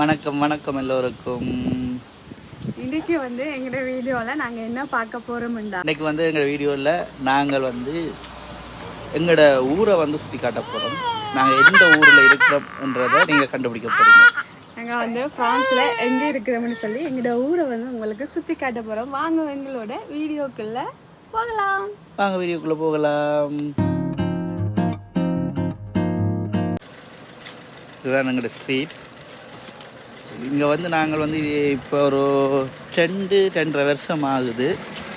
வணக்கம் வணக்கம் எல்லோருக்கும். இன்னைக்கு வந்து எங்களோட வீடியோவில் நாங்கள் என்ன பார்க்க போகிறோம்டா இன்னைக்கு வந்து எங்கள் வீடியோவில் நாங்கள் வந்து எங்களோட ஊரை வந்து சுற்றி காட்ட போகிறோம் நாங்கள் எந்த ஊரில் இருக்கிறோம்ன்றதை நீங்கள் கண்டுபிடிக்க போகிறீங்க நாங்கள் வந்து ஃப்ரான்ஸில் எங்கே இருக்கிறோம்னு சொல்லி எங்களோட ஊரை வந்து உங்களுக்கு சுற்றி காட்ட போகிறோம் வாங்க எங்களோட வீடியோக்குள்ள போகலாம். வாங்க வீடியோக்குள்ளே போகலாம். இதுதான் எங்களோட ஸ்ட்ரீட். இங்கே வந்து நாங்கள் வந்து இப்போ ஒரு ரெண்டு ரெண்டரை வருஷம் ஆகுது.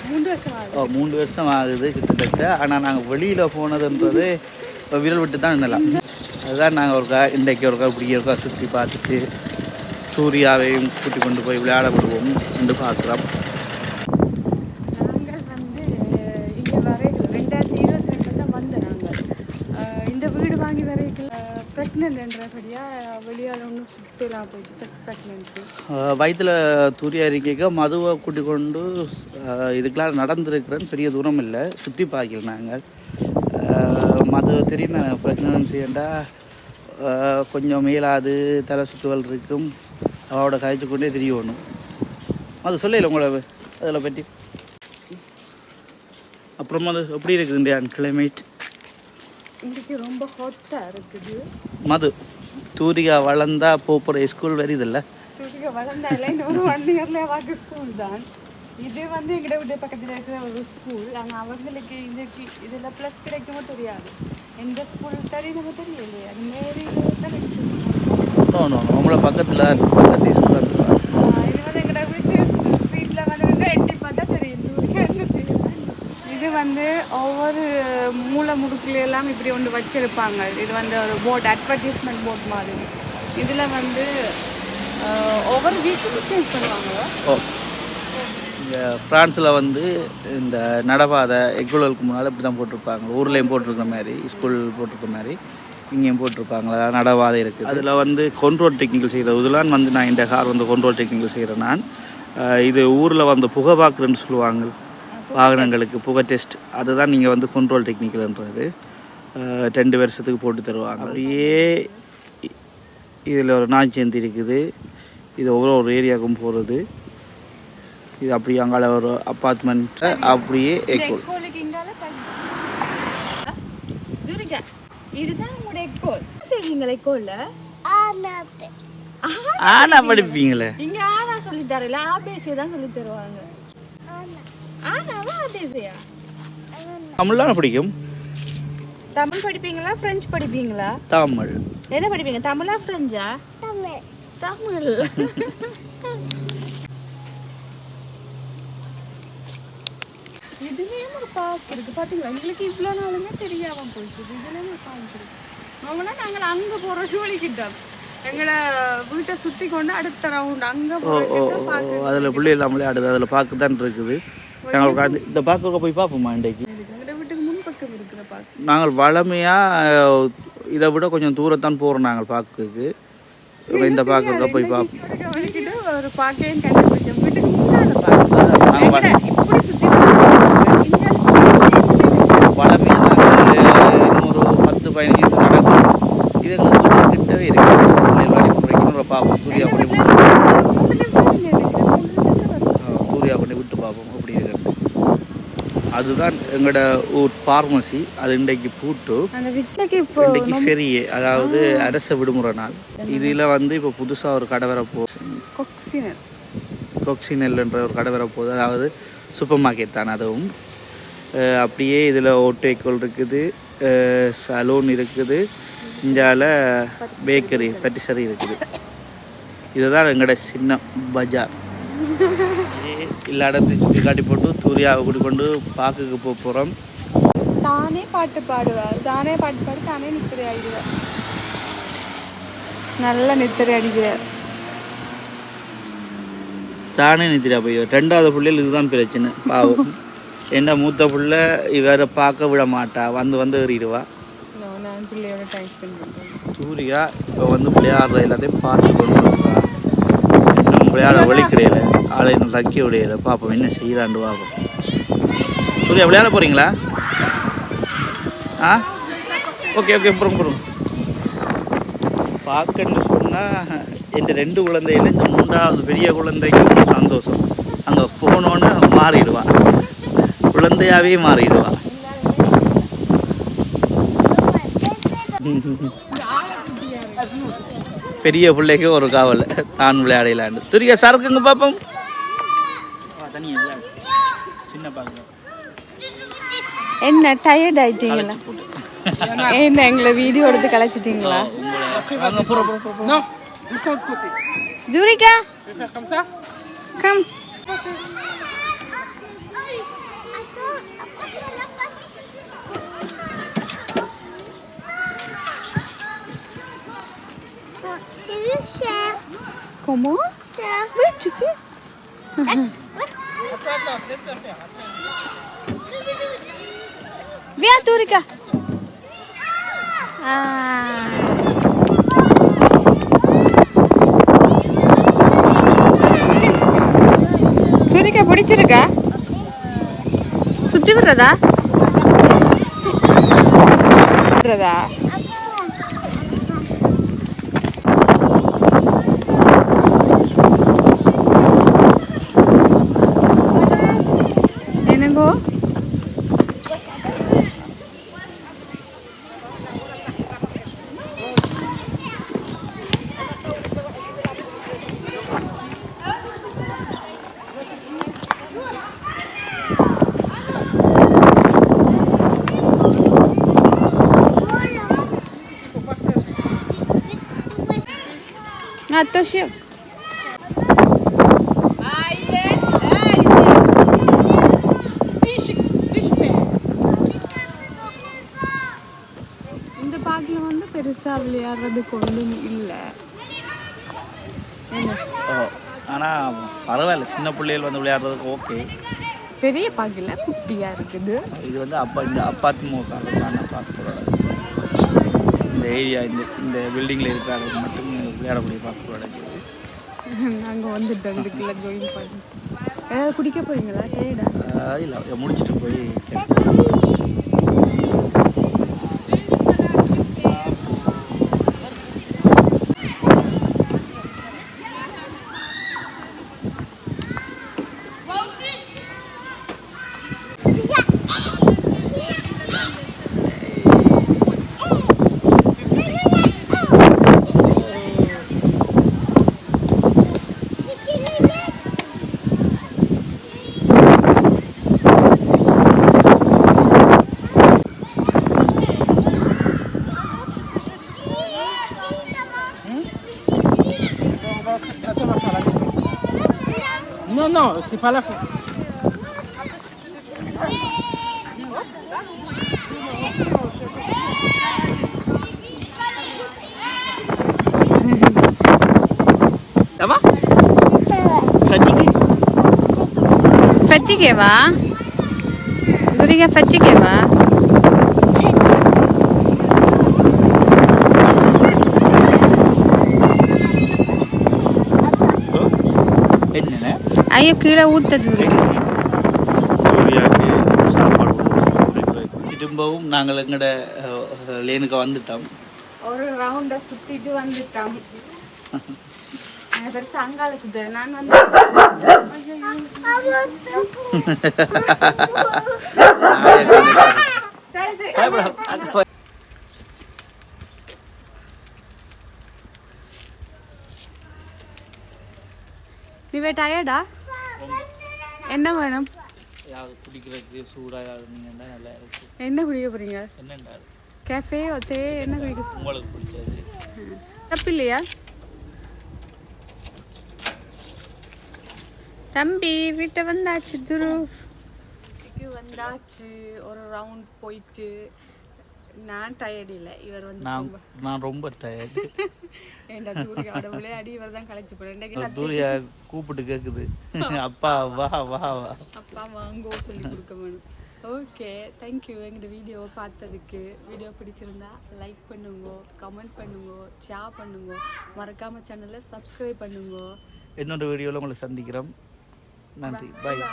மூன்று வருஷம் ஆகுது. ஓ, மூணு வருஷம் ஆகுது கிட்டத்தட்ட. ஆனால் நாங்கள் வெளியில் போனதுன்றது விரல் விட்டு தான் நின்னலாம். அதுதான் நாங்கள் ஒருக்கா இன்றைக்கு ஒருக்கா இப்படி ஒருக்கா சுற்றி பார்த்துட்டு சூர்யாவையும் கூட்டி கொண்டு போய் விளையாட விடுவோம் என்று பார்க்குறோம் நாங்கள் வந்து இங்கே வரைகள் ரெண்டாயிரத்தி இருபத்தி ரெண்டில் தான் வந்தோம் நாங்கள் அஹ் இந்த வீடு வாங்கி வரைகள் ப்ரெக்னென்ட்ன்றபடியாக வெளியால் ஒன்றும் சுற்றலாம் போயிடுச்சு ப்ரெக்னென்ட்டு வயிற்றில் தூரியா இருக்க மதுவை கூட்டி கொண்டு இதுக்கெல்லாம் நடந்திருக்கிறேன்னு பெரிய தூரம் இல்லை. சுற்றி பார்க்கல நாங்கள் மது தெரியும் தானே ப்ரெக்னன்சியண்டா கொஞ்சம் மேலாது தலை சுற்றுவல் இருக்கும். அவளோட காய்ச்சி கொண்டே தெரியணும் அது சொல்லல உங்களை அதில் பற்றி அப்புறமா அது எப்படி இருக்குது இந்தியா கிளைமேட் இன்றைக்கி ரொம்ப ஹாட்டாக இருக்குது. மது. தூரிகா வளர்ந்தா போகிற ஸ்கூல் வருதில்ல தூக்கிக்க வளர்ந்தால இன்னொரு ஒன் இயர்ல வாக்கு ஸ்கூல் தான். இது வந்து எங்கட வீட்டு பக்கத்தில் இருக்கிற ஒரு ஸ்கூல் ஆனால் அவங்களுக்கு இதுக்கு இதில் ப்ளஸ் கிடைக்குமோ தெரியாது. எந்த ஸ்கூல் தெரியுமோ தெரியலையே. அது மாரி உங்களை பக்கத்தில் பக்கத்து ஸ்கூல் வந்து ஆஹ் இது வந்து எங்கட வீட்டு ஸ்ட்ரீட்டில் வந்து நின்னு எட்டி பார்த்தா தெரியும் தூரிகா என்ன செய்யுது. இது வந்து ஒவ்வொரு மூலை முடுக்குல எல்லாம் இப்படி ஒன்று வச்சிருப்பாங்க. இது வந்து ஒரு போர்டு அட்வர்டைஸ்மெண்ட் போர்ட் மாதிரி. இதில் வந்து ஒவ்வொரு வீக்கும் சேஞ்ச் பண்ணுவாங்க இங்கே ஃப்ரான்ஸில் வந்து இந்த நடபாதை எக்குழலுக்கு முன்னால் இப்படி தான் போட்டிருப்பாங்க. ஊர்லேயும் போட்டிருக்கிற மாதிரி ஸ்கூல் போட்டிருக்க மாதிரி இங்கேயும் போட்டிருப்பாங்களா நடவாதை இருக்குது. அதில் வந்து கொண்ட்ரோல் டெக்னிக்கல் செய்கிற இதெல்லாம் வந்து நான் இந்த கார் வந்து கொண்ட்ரோல் டெக்னிக்கல் செய்கிறேன் நான். இது ஊரில் வந்து புகை பார்க்குறேன்னு சொல்லுவாங்க. வாகனங்களுக்கு புகை டெஸ்ட் அதுதான் நீங்கள் வந்து கண்ட்ரோல் டெக்னிக்கல்ன்றது ரெண்டு வருஷத்துக்கு போட்டு தருவாங்க. அப்படியே இதில் ஒரு நாய்ச்சேந்தி இருக்குது. இது ஒவ்வொரு ஒரு ஏரியாவுக்கும் போகிறது இது அப்படியே அங்கால ஒரு அப்பார்ட்மெண்ட் அப்படியே எக்கோல் இதுதான் செய்வீங்களா எக்கோல்ல ஆனா படிப்பீங்களே இங்க ஆனா சொல்லி தரல ஆபேசியா தான் சொல்லி தருவாங்க. தமிழ்லாம் பிடிக்கும். தமிழ் படிப்பீங்களா பிரெஞ்சு படிப்பீங்களா? தமிழ். என்ன படிப்பீங்க தமிழா பிரெஞ்சா தமிழ். தமிழ். இதுலயும் ஒரு பார்க் இருக்கு. பாத்தீங்களா? எங்களுக்கு இவ்வளவு நாளுமே தெரியாம போச்சு. இதுலயும் ஒரு பார்க் இருக்கு. அவங்களா நாங்கள் அங்க போற சொல்லிக்கிட்டோம் எங்களை வீட்டை சுத்தி கொண்டு அடுத்த ரவுண்ட் அங்க ஓ அதில் பிள்ளை இல்லாம விளையாடுது அதில் பார்க்க தான் இருக்குது. நாங்கள் உட்காந்து இந்த பார்க்க போய் பார்ப்போமா இன்றைக்கு நாங்கள் வளமையாக இதை விட கொஞ்சம் தூரத்தான் போகிறோம் நாங்கள் பார்க்குக்கு இந்த பார்க்க போய் பார்ப்போம் வளமையாக நாங்கள் இன்னும் ஒரு பத்து பதினஞ்சு நிமிஷம் நடக்கும் இது எங்களுக்கு கொஞ்சம் கிட்டவே இருக்கு பிள்ளைகள் வாடி முறைக்கு பார்ப்போம் சூர்யா பண்ணி சூர்யா பண்ணி விட்டு பார்ப்போம் அப்படி இருக்கு அதுதான் எங்களோட ஊர் பார்மசி அது இன்றைக்கு பூட்டு. இன்றைக்கு ஃபெரியே அதாவது அரச விடுமுறை நாள். இதில் வந்து இப்போ புதுசாக ஒரு கடை வர போகுது. கொக்சினர் கொக்சினல்ன்ற ஒரு கடை வர போகுது. அதாவது சூப்பர் மார்க்கெட் தான் அதுவும். அப்படியே இதில் ஓட்டேக்கோல் இருக்குது. சலூன் இருக்குது. இந்தியாவில் பேக்கரி பட்டிசரி இருக்குது. இதுதான் எங்களோட சின்ன பஜார். எல்லா இடத்தையும் சுற்றி காட்டி போட்டு தூரியாவை கூட்டி கொண்டு பார்க்குக்கு போக போகிறோம் தானே பாட்டு பாடுவார் தானே பாட்டு பாடி தானே நித்திரை அடிக்கிறார் நல்ல நித்திரை அடிக்கிறார் தானே நித்திரா போய் ரெண்டாவது பிள்ளைகள் இதுதான் பிரச்சனை. பாவம். என்ன மூத்த பிள்ளை இவரை பார்க்க விட மாட்டா. வந்து வந்து ஏறிடுவா. சூர்யா இப்போ வந்து விளையாடுற எல்லாத்தையும் பார்த்து கொண்டு விளையாட வழி கிடையாது ஆளை தக்கி விடையில பார்ப்போம் என்ன செய்யலாண்டு பார்ப்போம். சூர்யா விளையாட போகிறீங்களா ஆ? ஓகே ஓகே புறம் புறம் பார்க்கன்னு சொன்னால் என் ரெண்டு குழந்தையில இந்த மூன்றாவது பெரிய குழந்தைக்கு சந்தோஷம். அங்கே போனோன்னு மாறிடுவா. குழந்தையாவே மாறிடுவா. பெரிய பிள்ளைக்கு ஒரு காவல். தான் விளையாடலாண்டு. துரியா சரக்குங்க பாப்போம்? சின்ன பாக்க என்ன டயர்ட் ஆயிட்டீங்களா? என்ன எங்களை வீடியோ எடுத்து கலைச்சிட்டீங்களா Non, descends de côté. ஜூரிகா Je vais faire comme ça vu cher. Comment Cher. Oui, tu fais. Attends, attends, laisse-la faire. Viens, Turika. Ah. துரிக்கா பிடிச்சிருக்கா சுத்தி விடுறதா விடுறதா Natoshi. இந்த பார்க்கில் வந்து பெருசா விளையாடுறதுக்கு ஒன்றும் இல்லை. என்ன? ஆனால் பரவாயில்ல. சின்ன பிள்ளைகள் வந்து விளையாடுறதுக்கு ஓகே. பெரிய பார்க்கல குட்டியா இருக்குது. இது வந்து அப்பா இந்த அப்பாத்தி மோக்கால நான் பார்க்க இந்த ஏரியா இந்த இந்த பில்டிங்கில் இருக்கிறவங்க மட்டும் விளையாடக்கூடிய பார்க்க போகிறோம் நாங்க வந்துட்டோம் இதுக்குள்ள ஜாயின் பண்ணி ஏதாவது குடிக்க போறீங்களா? டயர்டா இல்லை முடிச்சுட்டு போய் கேட்போம். Non, non, c'est pas là. Ça va? Fatigué Fatigué va. Guriga fatigué va. ஐயோ கீழே ஊத்த துரிகா சூர்யாவுக்கு சாப்பாடு. திரும்பவும் நாங்கள் எங்கட லேனுக்கு வந்துட்டோம். ஒரு ரவுண்ட சுத்திட்டு வந்துட்டோம். பெருசா அங்கால சுத்து நான் வந்து நீவே டயர்டா என்ன வேணும்? குடிக்கிறதுக்கு சூடாக இருந்தீங்கன்னா நல்லா இருக்கு. என்ன குடிக்க போறீங்க? என்னண்டா கேஃபே ஒத்தே என்ன குடிக்க உங்களுக்கு பிடிச்சது. தப்பில்லையா தம்பி வீட்டை வந்தாச்சு துரு. வந்தாச்சு. ஒரு ரவுண்ட் போயிட்டு நான் டயர்ட் இல்லை. இவர் வந்து நான் ரொம்ப நான் ரொம்ப டயர்டு ஏன்டா தூரியோட விளையாடி இவர் தான் களைச்சு போறேன் தூரியா கூப்பிட்டு கேட்குது அப்பா வா வா வா. அப்பா வாங்கோ சொல்லி கொடுக்க வேணும். ஓகே தேங்க்யூ எங்களோட வீடியோவை பார்த்ததுக்கு வீடியோ பிடிச்சிருந்தா லைக் பண்ணுங்க கமெண்ட் பண்ணுங்க ஷேர் பண்ணுங்க. மறக்காம சேனலை சப்ஸ்கிரைப் பண்ணுங்க. இன்னொரு வீடியோவில் உங்களை சந்திக்கிறோம். நன்றி. பாய்